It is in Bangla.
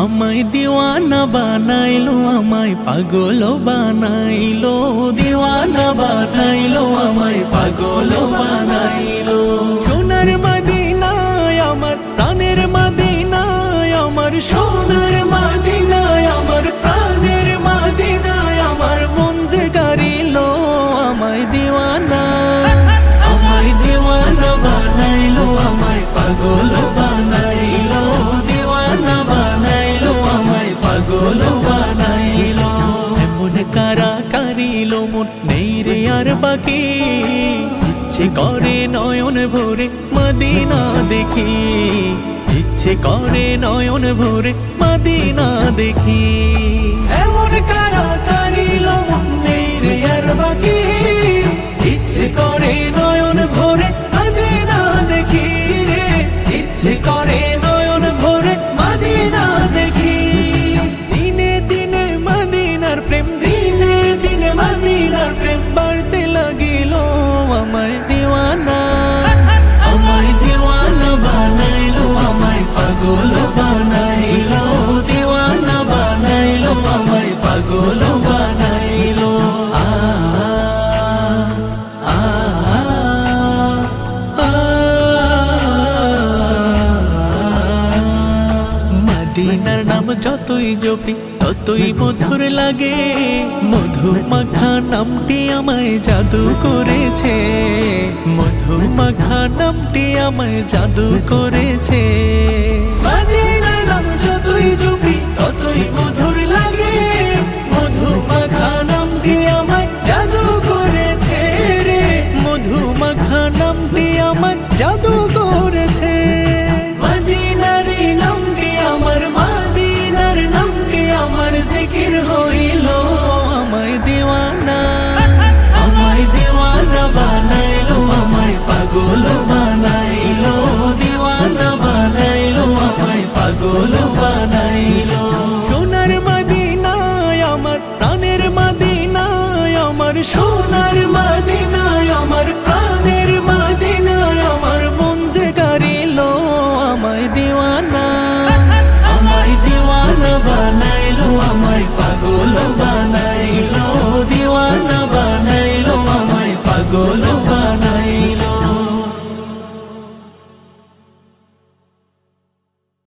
আমায় দিওয়ানা বানাইলো আমায় পাগল বানাইলো। কারা মোট নেই রে আর বাকি। ইচ্ছে করে নয়ন ভরে মদিনা দেখি। ইচ্ছে করে নয়ন ভরে মদিনা দেখি। মদিনার প্রেম বাড়তে লাগিল আমায় দিওয়ানা আমায় দিওয়ানা বানাইলো আমায় পাগল বানাইলো দিওয়ানা বানাইলো আমায় পাগল বানাইলো মদিনার নাম যতই জপি ততই মধুর লাগে। মধু মাখা নামটি আমায় জাদু করেছে। মধু মাখা নামটি আমায় জাদু করেছে। নাম যতই জপি ততই মধুর লাগে। মধু মাখা নামটি আমায় জাদু করেছে রে। মধু মাখা নামটি আমায় জাদু পাগল বানাইলো দিওয়ানা বানাইলো আমায় পাগল বানাইলো। সোনার মদিনায় আমার প্রাণের মদিনায় আমার সোনার মদিনায়